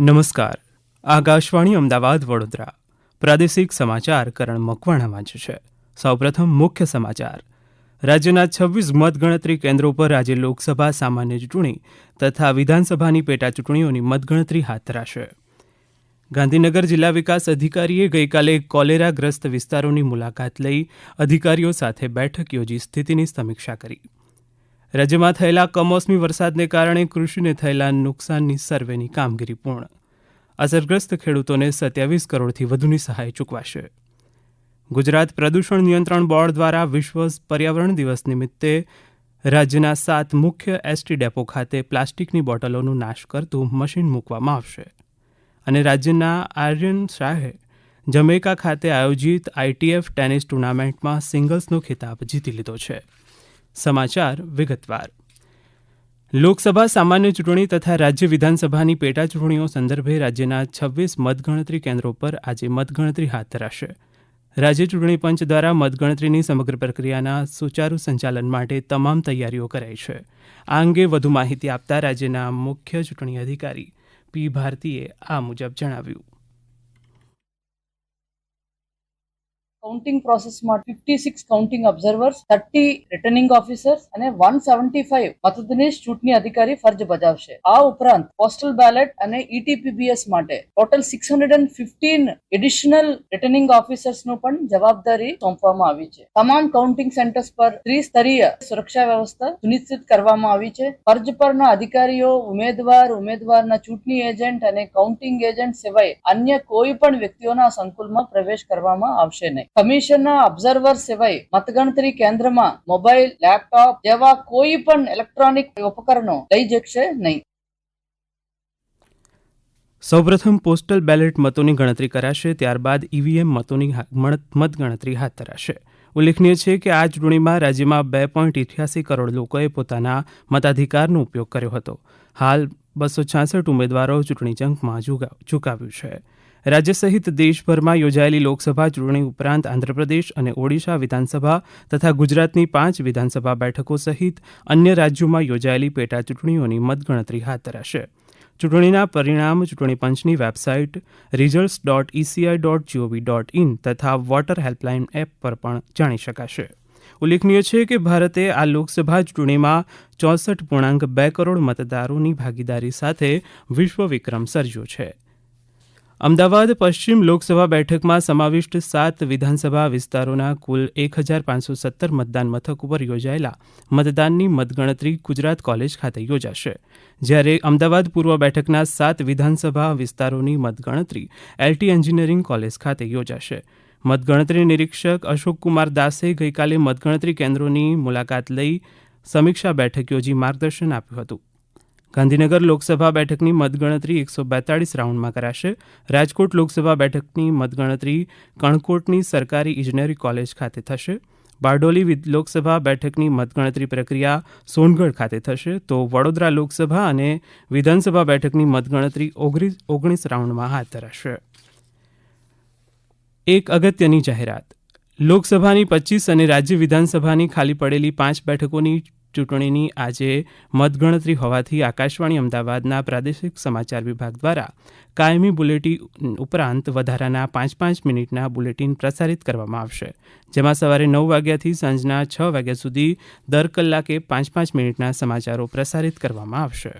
નમસ્કાર. આકાશવાણી અમદાવાદ વડોદરા. પ્રાદેશિક સમાચાર કરણ મકવાણા વાંચે છે. સૌપ્રથમ મુખ્ય સમાચાર. રાજ્યના છવ્વીસ મતગણતરી કેન્દ્રો પર આજે લોકસભા સામાન્ય ચૂંટણી તથા વિધાનસભાની પેટા ચૂંટણીઓની મતગણતરી હાથ ધરાશે. ગાંધીનગર જિલ્લા વિકાસ અધિકારીએ ગઈકાલે કોલેરાગ્રસ્ત વિસ્તારોની મુલાકાત લઈ અધિકારીઓ સાથે બેઠક યોજી સ્થિતિની સમીક્ષા કરી. રાજ્યમાં થયેલા કમોસમી વરસાદને કારણે કૃષિને થયેલા નુકસાનની સર્વેની કામગીરી પૂર્ણ. અસરગ્રસ્ત ખેડૂતોને સત્યાવીસ કરોડથી વધુની સહાય ચૂકવાશે. ગુજરાત પ્રદૂષણ નિયંત્રણ બોર્ડ દ્વારા વિશ્વ પર્યાવરણ દિવસ નિમિત્તે રાજ્યના સાત મુખ્ય એસટી ડેપો ખાતે પ્લાસ્ટિકની બોટલોનો નાશ કરતું મશીન મૂકવામાં આવશે. અને રાજ્યના આર્યન શાહે જમૈકા ખાતે આયોજિત આઈટીએફ ટેનિસ ટુર્નામેન્ટમાં સિંગલ્સનો ખિતાબ જીતી લીધો છે. સમાચાર વિગતવાર. લોકસભા સામાન્ય ચૂંટણી તથા રાજ્ય વિધાનસભાની પેટા ચૂંટણીઓ સંદર્ભે રાજ્યના છવ્વીસ મતગણતરી કેન્દ્રો પર આજે મતગણતરી હાથ ધરાશે. રાજ્ય ચૂંટણી પંચ દ્વારા મતગણતરીની સમગ્ર પ્રક્રિયાના સુચારુ સંચાલન માટે તમામ તૈયારીઓ કરાઈ છે. આ અંગે વધુ માહિતી આપતા રાજ્યના મુખ્ય ચૂંટણી અધિકારી પી ભારતીએ આ મુજબ જણાવ્યું. કાઉન્ટિંગ પ્રોસેસમાં fifty six counting observers thirty returning officers અને વન સેવન્ટી ફાઈવ મતદનીશ ચૂંટણી અધિકારી ફરજ બજાવશે. આ ઉપરાંત પોસ્ટલ બેલેટ અને E ઈટીપીબીએસ માટે total six hundred and fifteen additional returning ઓફિસર્સનું પણ જવાબદારી સોંપવામાં આવી છે. તમામ કાઉન્ટિંગ સેન્ટર્સ પર ત્રિસ્તરીય સુરક્ષા વ્યવસ્થા સુનિશ્ચિત કરવામાં આવી છે. ફરજ પરના અધિકારીઓ, ઉમેદવાર, ઉમેદવારના ચૂંટણી એજન્ટ અને કાઉન્ટિંગ એજન્ટ સિવાય અન્ય કોઈ પણ વ્યક્તિઓના સંકુલમાં પ્રવેશ કરવામાં આવશે નહીં. કમિશનના ઓબ્ઝર્વર સિવાય મતગણતરી કેન્દ્રમાં મોબાઈલ, લેપટોપ જેવા કોઈ પણ ઇલેક્ટ્રોનિક ઉપકરણો લઈ જશે નહીં. સૌપ્રથમ પોસ્ટલ બેલેટ મતોની ગણતરી કરાશે, ત્યારબાદ ઈવીએમ મતોની મતગણતરી હાથ ધરાશે. ઉલ્લેખનીય છે કે આ ચૂંટણીમાં રાજ્યમાં બે પોઈન્ટ ઇઠ્યાસી કરોડ લોકોએ પોતાના મતાધિકારનો ઉપયોગ કર્યો હતો. હાલ બસો છાસઠ ઉમેદવારો ચૂંટણી જંગમાં ઝુકા- ઝુકાવ્યું છે. રાજ્ય સહિત દેશભરમાં યોજાયેલી લોકસભા ચૂંટણી ઉપરાંત આંધ્રપ્રદેશ અને ઓડિશા વિધાનસભા તથા ગુજરાતની પાંચ વિધાનસભા બેઠકો સહિત અન્ય રાજ્યોમાં યોજાયેલી પેટા ચૂંટણીઓની મતગણતરી હાથ ધરાશે. ચૂંટણીના પરિણામ ચૂંટણી પંચની website results dot ECI dot G O V dot in તથા વોટર હેલ્પલાઇન એપ પર પણ જાણી શકાશે. ઉલ્લેખનીય છે કે ભારતે આ લોકસભા ચૂંટણીમાં ચોસઠ પૂર્ણાંક બે કરોડ મતદારોની ભાગીદારી સાથે વિશ્વ વિક્રમ સર્જ્યો છે. અમદાવાદ પશ્ચિમ લોકસભા બેઠકમાં સમાવિષ્ટ સાત વિધાનસભા વિસ્તારોના કુલ એક હજાર પાંચસો સત્તર મતદાન મથક ઉપર યોજાયેલા મતદાનની મતગણતરી ગુજરાત કોલેજ ખાતે યોજાશે. જ્યારે અમદાવાદ પૂર્વ બેઠકના સાત વિધાનસભા વિસ્તારોની મતગણતરી એલટી એન્જિનિયરિંગ કોલેજ ખાતે યોજાશે. મતગણતરી નિરીક્ષક અશોકકુમાર દાસે ગઈકાલે મતગણતરી કેન્દ્રોની મુલાકાત લઈ સમીક્ષા બેઠક યોજી માર્ગદર્શન આપ્યું હતું. ગાંધીનગર લોકસભા બેઠકની મતગણતરી એકસો બેતાળીસ રાઉન્ડમાં કરાશે. રાજકોટ લોકસભા બેઠકની મતગણતરી કણકોટની સરકારી ઇજનેરી કોલેજ ખાતે થશે. બારડોલી લોકસભા બેઠકની મતગણતરી પ્રક્રિયા સોનગઢ ખાતે થશે. તો વડોદરા લોકસભા અને વિધાનસભા બેઠકની મતગણતરી ઓગણીસ ઓગણીસ રાઉન્ડમાં હાથ ધરાશે. એક અગત્યની જાહેરાત. લોકસભાની પચીસ અને રાજ્ય વિધાનસભાની ખાલી પડેલી પાંચ બેઠકોની ચૂંટણીની આજે મતગણતરી હોવાથી આકાશવાણી અમદાવાદના પ્રાદેશિક સમાચાર વિભાગ દ્વારા કાયમી બુલેટિન ઉપરાંત વધારાના પાંચ પાંચ મિનિટના બુલેટિન પ્રસારિત કરવામાં આવશે, જેમાં સવારે નવ વાગ્યાથી સાંજના છ વાગ્યા સુધી દર કલાકે પાંચ પાંચ મિનિટના સમાચારો પ્રસારિત કરવામાં આવશે.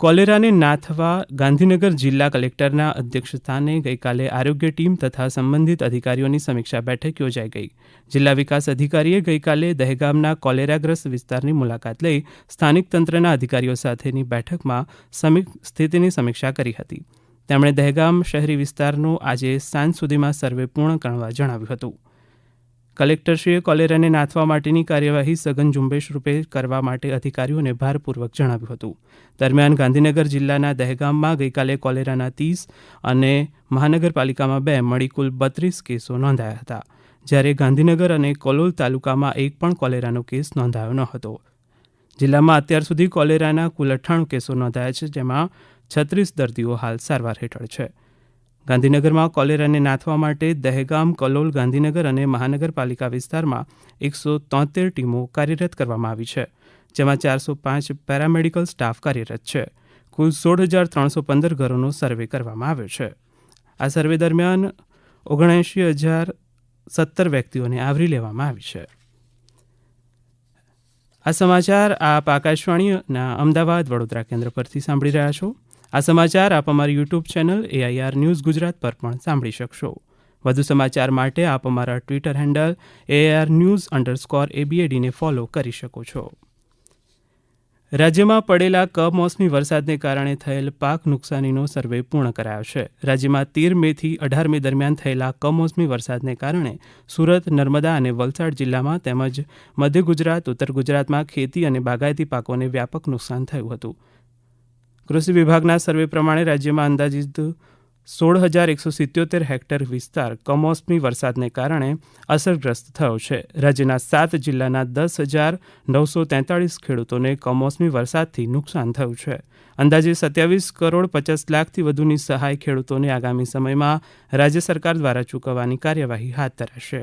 કોલેરાને નાથવા ગાંધીનગર જિલ્લા કલેક્ટરના અધ્યક્ષસ્થાને ગઈકાલે આરોગ્ય ટીમ તથા સંબંધિત અધિકારીઓની સમીક્ષા બેઠક યોજાઈ ગઈ. જિલ્લા વિકાસ અધિકારીએ ગઈકાલે દહેગામના કોલેરાગ્રસ્ત વિસ્તારની મુલાકાત લઈ સ્થાનિક તંત્રના અધિકારીઓ સાથેની બેઠકમાં સ્થિતિની સમીક્ષા કરી હતી. તેમણે દહેગામ શહેરી વિસ્તારનું આજે સાંજ સુધીમાં સર્વે પૂર્ણ કરવા જણાવ્યું હતું. કલેક્ટરશ્રીએ કોલેરાને નાથવા માટેની કાર્યવાહી સઘન ઝુંબેશ રૂપે કરવા માટે અધિકારીઓને ભારપૂર્વક જણાવ્યું હતું. દરમિયાન ગાંધીનગર જિલ્લાના દહેગામમાં ગઈકાલે કોલેરાના ત્રીસ અને મહાનગરપાલિકામાં બે મળી કુલ બત્રીસ કેસો નોંધાયા હતા. જ્યારે ગાંધીનગર અને કોલોલ તાલુકામાં એક પણ કોલેરાનો કેસ નોંધાયો ન હતો. જિલ્લામાં અત્યાર સુધી કોલેરાના કુલ અઠ્ઠાણું કેસો નોંધાયા છે, જેમાં છત્રીસ દર્દીઓ હાલ સારવાર હેઠળ છે. ગાંધીનગરમાં કોલેરાને નાથવા માટે દહેગામ, કલોલ, ગાંધીનગર અને મહાનગરપાલિકા વિસ્તારમાં એકસો તોતેર ટીમો કાર્યરત કરવામાં આવી છે, જેમાં ચારસો પાંચ પેરામેડિકલ સ્ટાફ કાર્યરત છે. કુલ સોળ હજાર ત્રણસો પંદર ઘરોનો સર્વે કરવામાં આવ્યો છે. આ સર્વે દરમિયાન ઓગણએંશી હજાર સત્તર વ્યક્તિઓને આવરી લેવામાં આવી છે. આ સમાચાર આપ આકાશવાણીના અમદાવાદ વડોદરા કેન્દ્ર પરથી સાંભળી રહ્યા છો. આ સમાચાર આપ અમારી YouTube channel AIR news Gujarat પર પણ સાંભળી શકશો. વધુ સમાચાર માટે આપ અમારા Twitter handle AIR news underscore એબીએડીને follow કરી શકો છો. રાજ્યમાં પડેલા કમોસમી વરસાદને કારણે થયેલ પાક નુકસાનીનો સર્વે પૂર્ણ કરાયો છે. રાજ્યમાં તેર મેથી અઢાર મે દરમિયાન થયેલા કમોસમી વરસાદને કારણે સુરત, નર્મદા અને વલસાડ જિલ્લામાં તેમજ મધ્ય ગુજરાત, ઉત્તર ગુજરાતમાં ખેતી અને બાગાયતી પાકોને વ્યાપક નુકસાન થયું હતું. કૃષિ વિભાગના સર્વે પ્રમાણે રાજ્યમાં અંદાજિત સોળ હજાર એકસો સિત્યોતેર હેક્ટર વિસ્તાર કમોસમી વરસાદને કારણે અસરગ્રસ્ત થયો છે. રાજ્યના સાત જિલ્લાના દસ હજાર નવસો તેતાળીસ ખેડૂતોને કમોસમી વરસાદથી નુકસાન થયું છે. અંદાજે સત્યાવીસ કરોડ પચાસ લાખથી વધુની સહાય ખેડૂતોને આગામી સમયમાં રાજ્ય સરકાર દ્વારા ચૂકવવાની કાર્યવાહી હાથ ધરાશે.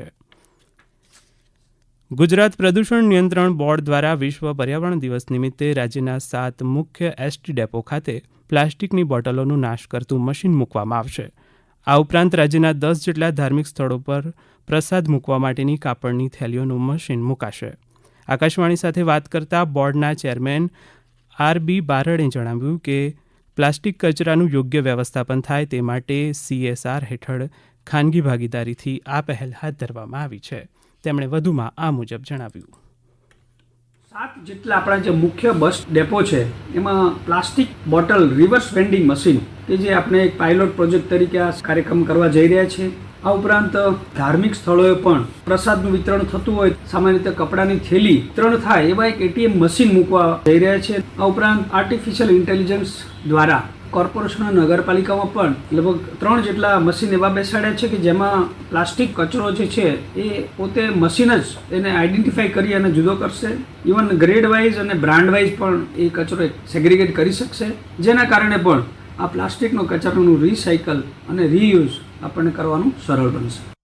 ગુજરાત પ્રદૂષણ નિયંત્રણ બોર્ડ દ્વારા વિશ્વ પર્યાવરણ દિવસ નિમિત્તે રાજ્યના સાત મુખ્ય એસટી ડેપો ખાતે પ્લાસ્ટિકની બોટલોનું નાશ કરતું મશીન મૂકવામાં આવશે. આ ઉપરાંત રાજ્યના દસ જેટલા ધાર્મિક સ્થળો પર પ્રસાદ મૂકવા માટેની કાપડની થેલીઓનું મશીન મૂકાશે. આકાશવાણી સાથે વાત કરતા બોર્ડના ચેરમેન આર બી બારડે જણાવ્યું કે પ્લાસ્ટિક કચરાનું યોગ્ય વ્યવસ્થાપન થાય તે માટે સીએસઆર હેઠળ ખાનગી ભાગીદારીથી આ પહેલ હાથ ધરવામાં આવી છે. તેમણે વધુમાં આ મુજબ જણાવ્યું. સાત જેટલા આપણા જે મુખ્ય બસ ડેપો છે, એમાં plastic bottle reverse vending machine કે જે આપણે એક પાયલોટ પ્રોજેક્ટ તરીકે આ કાર્યક્રમ કરવા જઈ રહ્યા છે, આ ઉપરાંત ધાર્મિક સ્થળોએ પણ પ્રસાદનું વિતરણ થતું હોય, સામાન્ય રીતે કપડાની થેલી વિતરણ થાય, એવા એક એટીએમ મશીન મૂકવા જઈ રહ્યા છે. આ ઉપરાંત આર્ટિફિશિયલ ઇન્ટેલિજન્સ દ્વારા કોર્પોરેશન અને નગરપાલિકામાં પણ લગભગ ત્રણ જેટલા મશીન એવા બેસાડ્યા છે કે જેમાં પ્લાસ્ટિક કચરો જે છે એ પોતે મશીન જ એને આઈડેન્ટિફાઈ કરી અને જુદો કરશે. ઇવન ગ્રેડ વાઇઝ અને બ્રાન્ડ વાઇઝ પણ એ કચરો સેગ્રિગેટ કરી શકશે. જેના કારણે પણ આ પ્લાસ્ટિકનો કચરાનું રિસાયકલ અને રીયુઝ આપણને કરવાનું સરળ બનશે.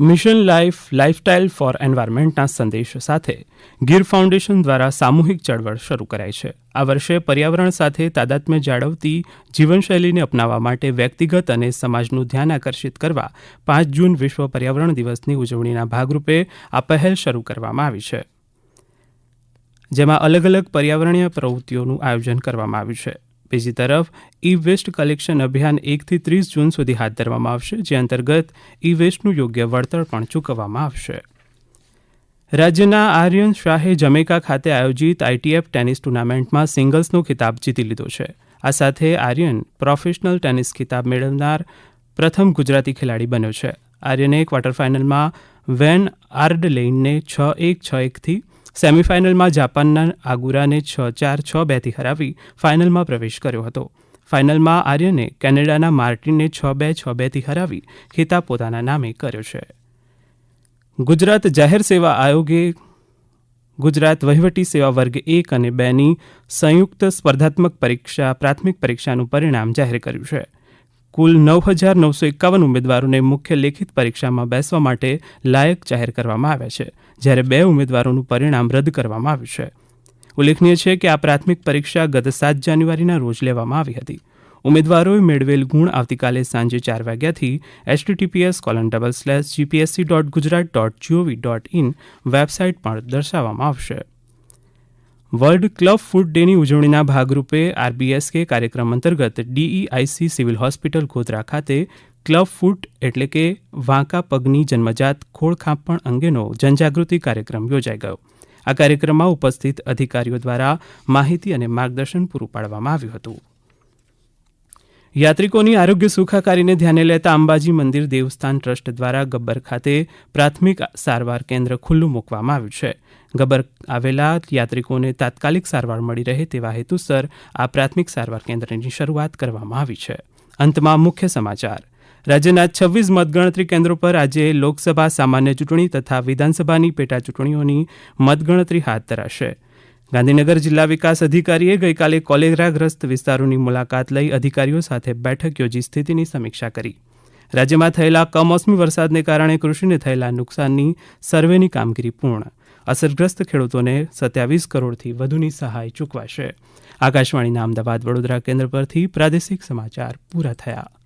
મિશન લાઈફ લાઇફસ્ટાઇલ ફોર એન્વાયરમેન્ટના સંદેશ સાથે ગીર ફાઉન્ડેશન દ્વારા સામૂહિક ચળવળ શરૂ કરાઈ છે. આ વર્ષે પર્યાવરણ સાથે તાદાત્મ્ય જાળવતી જીવનશૈલીને અપનાવવા માટે વ્યક્તિગત અને સમાજનું ધ્યાન આકર્ષિત કરવા પાંચ જૂન વિશ્વ પર્યાવરણ દિવસની ઉજવણીના ભાગરૂપે આ પહેલ શરૂ કરવામાં આવી છે. જેમાં અલગ અલગ પર્યાવરણીય પ્રવૃત્તિઓનું આયોજન કરવામાં આવ્યું છે. બીજી તરફ, ઈ વેસ્ટ કલેક્શન અભિયાન એકથી ત્રીસ જૂન સુધી હાથ ધરવામાં આવશે, જે અંતર્ગત ઈ વેસ્ટનું યોગ્ય વળતર પણ ચૂકવવામાં આવશે. રાજ્યના આર્યન શાહે જમૈકા ખાતે આયોજિત આઈટીએફ ટેનિસ ટુર્નામેન્ટમાં સિંગલ્સનો ખિતાબ જીતી લીધો છે. આ સાથે આર્યન પ્રોફેશનલ ટેનિસ ખિતાબ મેળવનાર પ્રથમ ગુજરાતી ખેલાડી બન્યો છે. આર્યને ક્વાર્ટર ફાઇનલમાં વેન આર્ડલેઇનને છ એક, છ એકથી સેમીફાઇનલમાં જાપાનના આગુરાને છ ચાર છ બેથી હરાવી ફાઇનલમાં પ્રવેશ કર્યો હતો. ફાઇનલમાં આર્યને કેનેડાના માર્ટિનને છ બે છ બેથી હરાવી ખિતાબ પોતાના નામે કર્યો છે. ગુજરાત જાહેર સેવા આયોગે ગુજરાત વહીવટી સેવા વર્ગ એક અને બેની સંયુક્ત સ્પર્ધાત્મક પરીક્ષા, પ્રાથમિક પરીક્ષાનું પરિણામ જાહેર કર્યું છે. કુલ નવ હજાર નવસો એકાવન ઉમેદવારોને મુખ્ય લેખિત પરીક્ષામાં બેસવા માટે લાયક જાહેર કરવામાં આવ્યા છે. જ્યારે બે ઉમેદવારોનું પરિણામ રદ કરવામાં આવ્યું છે. ઉલ્લેખનીય છે કે આ પ્રાથમિક પરીક્ષા ગત સાત જાન્યુઆરીના રોજ લેવામાં આવી હતી. ઉમેદવારોએ મેળવેલ ગુણ આવતીકાલે સાંજે ચાર વાગ્યાથી HTTPS colon double slash GPSC dot Gujarat dot G O V dot in website પર દર્શાવવામાં આવશે. વર્લ્ડ ક્લબ ફૂડ ડેની ઉજવણીના ભાગરૂપે આરબીએસકે કાર્યક્રમ અંતર્ગત ડીઈઆઈસી સિવિલ હોસ્પિટલ ગોધરા ખાતે ક્લબ ફૂટ એટલે કે વાંકા પગની જન્મજાત ખોળખાંપણ અંગેનો જનજાગૃતિ કાર્યક્રમ યોજાઈ ગયો. આ કાર્યક્રમમાં ઉપસ્થિત અધિકારીઓ દ્વારા માહિતી અને માર્ગદર્શન પૂરું પાડવામાં આવ્યું હતું. યાત્રિકોની આરોગ્ય સુખાકારીને ધ્યાને લેતા અંબાજી મંદિર દેવસ્થાન ટ્રસ્ટ દ્વારા ગબ્બર ખાતે પ્રાથમિક સારવાર કેન્દ્ર ખુલ્લું મૂકવામાં આવ્યું છે. ગબ્બર આવેલા યાત્રિકોને તાત્કાલિક સારવાર મળી રહે તેવા હેતુસર આ પ્રાથમિક સારવાર કેન્દ્રની શરૂઆત કરવામાં આવી છે. અંતમાં મુખ્ય સમાચાર. રાજ્યના છવ્વીસ મતગણતરી કેન્દ્રો પર આજે લોકસભા સામાન્ય ચૂંટણી તથા વિધાનસભાની પેટા ચૂંટણીઓની મતગણતરી હાથ ધરાશે. ગાંધીનગર જિલ્લા વિકાસ અધિકારીએ ગઈકાલે કોલેરાગ્રસ્ત વિસ્તારોની મુલાકાત લઈ અધિકારીઓ સાથે બેઠક યોજી સ્થિતિની સમીક્ષા કરી. રાજ્યમાં થયેલા કમોસમી વરસાદને કારણે કૃષિને થયેલા નુકસાનની સર્વેની કામગીરી પૂર્ણ. અસરગ્રસ્ત ખેડૂતોને સત્યાવીસ કરોડથી વધુની સહાય ચૂકવાશે. આકાશવાણીના અમદાવાદ વડોદરા કેન્દ્ર પરથી પ્રાદેશિક સમાચાર પૂરા થયા.